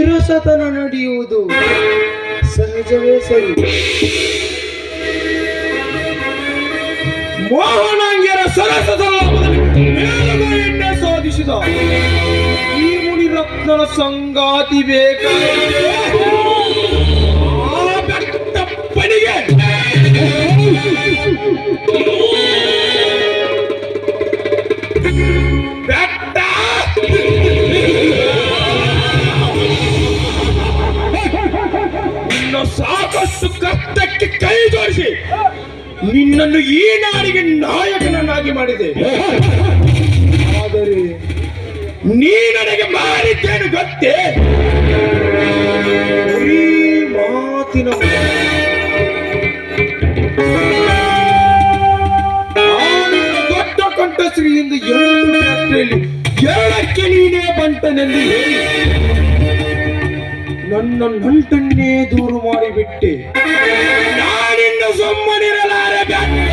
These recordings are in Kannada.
ವಿರಸತನ ನಡೆಯುವುದು. ಸಹಜವೇ ಸರಿ. ಮೋಹನಾಂಗ್ಯರ ಸರಸತನ ಸಾಧಿಸಿದ. ಈ ಮುನಿರತ್ನನ ಸಂಗಾತಿ ಬೇಕಾಗಿದೆ Thank ಬೆಟ್ಟಪ್ಪನಿಗೆ ಸಾಕಷ್ಟು ಕಷ್ಟಕ್ಕೆ ಕೈ ಜೋಡಿಸಿ. ನಿನ್ನನ್ನು ಈ ನಾಡಿಗೆ ನಾಯಕನನ್ನಾಗಿ ಮಾಡಿದೆ. ಆದರೆ ನೀ ನನಗೆ ಮಾಡಿದ್ದೇನು ಗೊತ್ತೇ? ಮಾತಿನ ಎಂದು ದೊಡ್ಡ ಕಂಠಶ್ರೀಯಿಂದ ಎರಡು ಫ್ಯಾಕ್ಟರಿಯಲ್ಲಿ ಎರಡಕ್ಕೆ ನೀನೇ ಬಂಟನಲ್ಲಿ ಹೇಳಿ. ನನ್ನ ನಂಟನ್ನೇ ದೂರು ಮಾಡಿಬಿಟ್ಟೆ. ನಾನಿನ್ನು ಸುಮ್ಮನಿರಲಾರೆ ನನ್ನ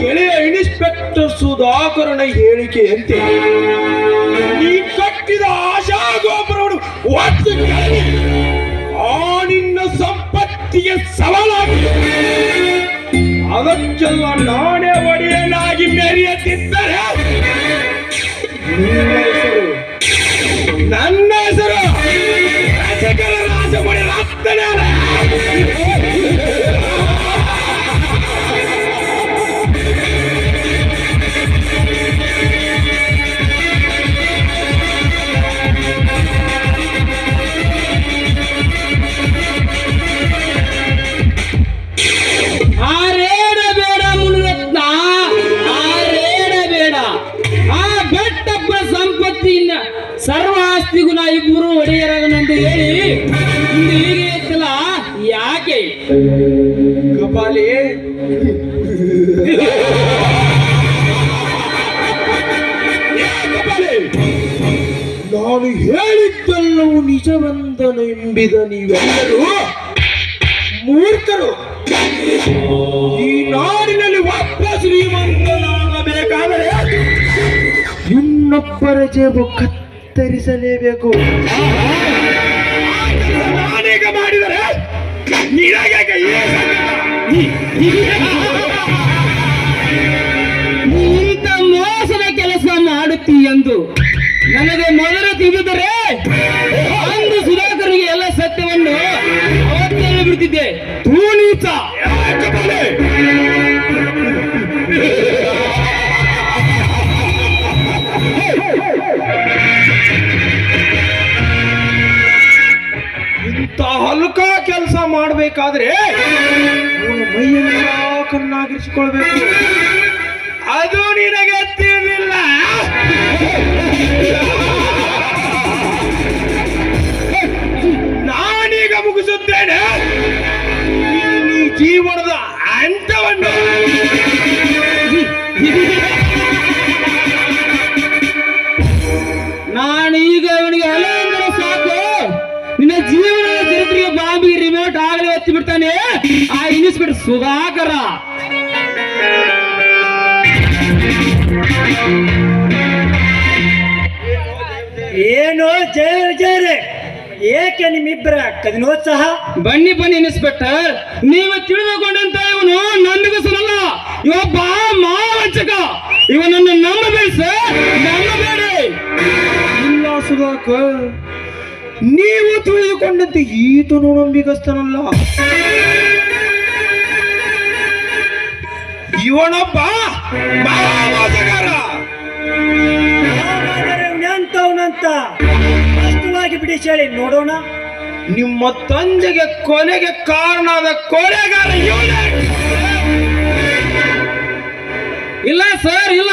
ಗೆಳೆಯ ಇನ್ಸ್ಪೆಕ್ಟರ್ ಸುಧಾಕರಣ ಹೇಳಿಕೆಯಂತೆ ನೀ ಕಟ್ಟಿದ ಆಶಾ ಗೋಪುರವನ್ನು ಒತ್ತು ಆ ನಿನ್ನ ಸಂಪತ್ತಿಗೆ ಸವಾಲಾಗಿ ಅದಕ್ಕೆಲ್ಲ ನಾನೇ ನಿನ್ನ ಕಪಾಲಿ! ನಾನು ಹೇಳಿದ್ದೆಲ್ಲವೂ ನಿಜವೆಂದನು ಎಂಬಿದ ನೀವೆಲ್ಲರೂ ಮೂರ್ತರು ಈ ನಾಡಿನಲ್ಲಿ ವಾಪಸ್ ಶ್ರೀಮಂತನಾಗಬೇಕಾದರೆ ಇನ್ನೊಬ್ಬರ ಜೇಬು ಕತ್ತರಿಸಲೇಬೇಕು ಇಂಥ ಮೋಸದ ಕೆಲಸ ಮಾಡುತ್ತಿ ಎಂದು ನನಗೆ ಮೊದಲು ತಿಳಿದರೆ ಅಂದು ಸುಧಾಕರ್ಗೆ ಎಲ್ಲ ಸತ್ಯವನ್ನು ಅವತ್ತೇ ಬಿಡ್ತಿದ್ದೆ. ತೂನೀಚ ಮಾಡಬೇಕಾದ್ರೆ ಅವನ ಮೈಯೆಲ್ಲ ಕಣ್ಣಾಗಿರಿಸಿಕೊಳ್ಬೇಕು ಅದು ನಿನಗೆ ತಿಳಿದಿಲ್ಲ. ನಾನೀಗ ಮುಗಿಸುತ್ತೇನೆ. ಜೀವನದ ಅಂತವನ್ನು ಆ ಇನ್ಸ್ಪೆಕ್ಟರ್ ಸುಧಾಕರ. ಏನು ಜಯ ವಿಜಯರೇ ಏಕೆ ನಿಮ್ಮಿಬ್ಬರ ಕದಿನೋತ್ಸಾಹ? ಬನ್ನಿ ಬನ್ನಿ ಇನ್ಸ್ಪೆಕ್ಟರ್. ನೀವು ತಿಳಿದುಕೊಂಡಂತ ಇವನು ನಂಬಿಕಸನಲ್ಲ ಇವೊಬ್ಬ ಮಹಾವಂಚಕ. ಇವನನ್ನು ನಂಬಬೇಡಿ ಸರ್. ನಂಬಬೇಡಿ. ಇಲ್ಲ ಸುಧಾಕರ್. ನೀವು ತಿಳಿದುಕೊಂಡಂತೆ ಈತನು ನಂಬಿಗಸ್ತನಲ್ಲ. ಇವನೊಬ್ಬ ಎಂತವನಂತ? ಸ್ಪಷ್ಟವಾಗಿ ಬಿಡಿಸಿ ಹೇಳಿ ನೋಡೋಣ. ನಿಮ್ಮ ತಂದೆಗೆ ಕೊನೆಗೆ ಕಾರಣದ ಕೊಲೆಗಾರ ಇವನೇ. ಇಲ್ಲ ಸರ್ ಇಲ್ಲ.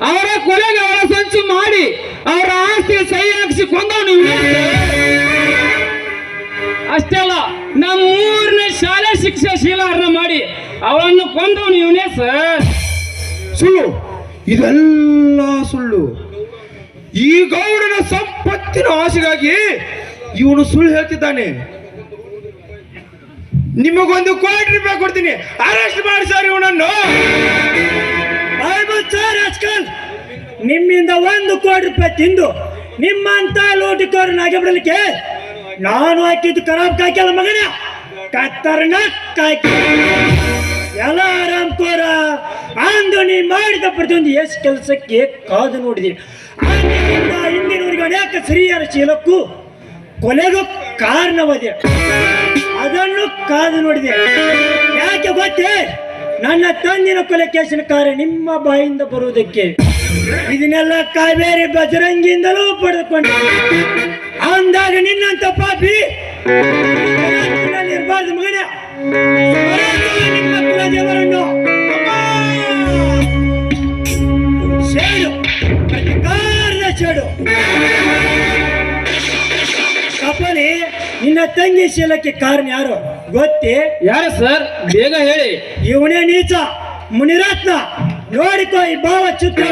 ಅವರ ಕೊಲೆಗೆ ಸಂಚು ಮಾಡಿ ಅವರ ಆಸ್ತಿ ಸಹಿ ಹಾಕಿಸಿ ಕೊಂದವನು ಅಷ್ಟೇ ಅಲ್ಲ, ನಮ್ಮೂರಿನ ಶಾಲೆ ಶಿಕ್ಷೆ ಶೀಲಾರಣ ಮಾಡಿ ಅವಳನ್ನು ಕೊಂದವನು ಇವನೇ ಸರ್. ಸುಳ್ಳು. ಇದೆಲ್ಲ ಸುಳ್ಳು. ಈ ಗೌಡನ ಸಂಪತ್ತಿನ ಆಸೆಗಾಗಿ ಇವನು ಸುಳ್ಳು ಹೇಳ್ತಿದ್ದಾನೆ. ನಿಮಗೊಂದು ಕೋಟಿ ರೂಪಾಯಿ ಕೊಡ್ತೀನಿ. ಅರೆಸ್ಟ್ ಮಾಡಿ ಸರ್ ಇವನನ್ನು. ನಿಮ್ಮಿಂದ ಒಂದು ಕೋಟಿ ರೂಪಾಯಿ ತಿಂದು ನಿಮ್ಮಂತ ಲೂಟಿಕೋರನಾಗಿ ಬಿಡಲಿಕ್ಕೆ ನಾನು ಹಾಕಿದ್ದು ಖರಾಬ್ ಕಾಯ್ಕಲ್ಲ ಮಗನ? ಕತ್ತರ್ನ ಕಾಯ್ಕ ಎಲ್ಲ ಆರಾಮ್ ಕೋರ. ಅಂದು ನೀ ಮಾಡಿದ ಪ್ರತಿಯೊಂದು ಎಷ್ಟು ಕೆಲಸಕ್ಕೆ ಕಾದು ನೋಡಿದೀನಿ. ಹಿಂದಿನವ್ರಿಗೆ ಅನೇಕ ಸ್ತ್ರೀಯರ ಶೀಲಕ್ಕೂ ಕೊಲೆಗೂ ಕಾರಣವಾದ. ಅದನ್ನು ಕಾದು ನೋಡಿದೆ. ಯಾಕೆ ಗೊತ್ತೇ? ನನ್ನ ತಂದಿನ ಕೊಲೆ ಕೇಸಿನ ಕಾರ್ಯ ನಿಮ್ಮ ಬಾಯಿಂದ ಬರುವುದಕ್ಕೆ. ಇದನ್ನೆಲ್ಲ ಕಾವೇರಿ ಬಜರಂಗಿಯಿಂದಲೂ ಪಡೆದುಕೊಂಡು. ಅಂದಾಗ ನಿನ್ನಂತ ಪಾಪಿ ಇರಬಾರ್ದು ಮಗನ. ನಿಮ್ಮ ಕುಲದೇವರನ್ನು ಸೇಡು. ಪ್ರತಿಕಾರದ ಸೇಡು. ಕಪಲಿ ನಿನ್ನ ತಂಗಿ ಶೀಲಕ್ಕೆ ಕಾರಣ ಯಾರು? ಗೊತ್ತೇ? ಯಾರು ಸರ್? ಬೇಗ ಹೇಳಿ. ಇವನೇ ನೀಚ ಮುನಿರತ್ನ. ನೋಡಿಕೋ ಈ ಭಾವ ಚಿತ್ರ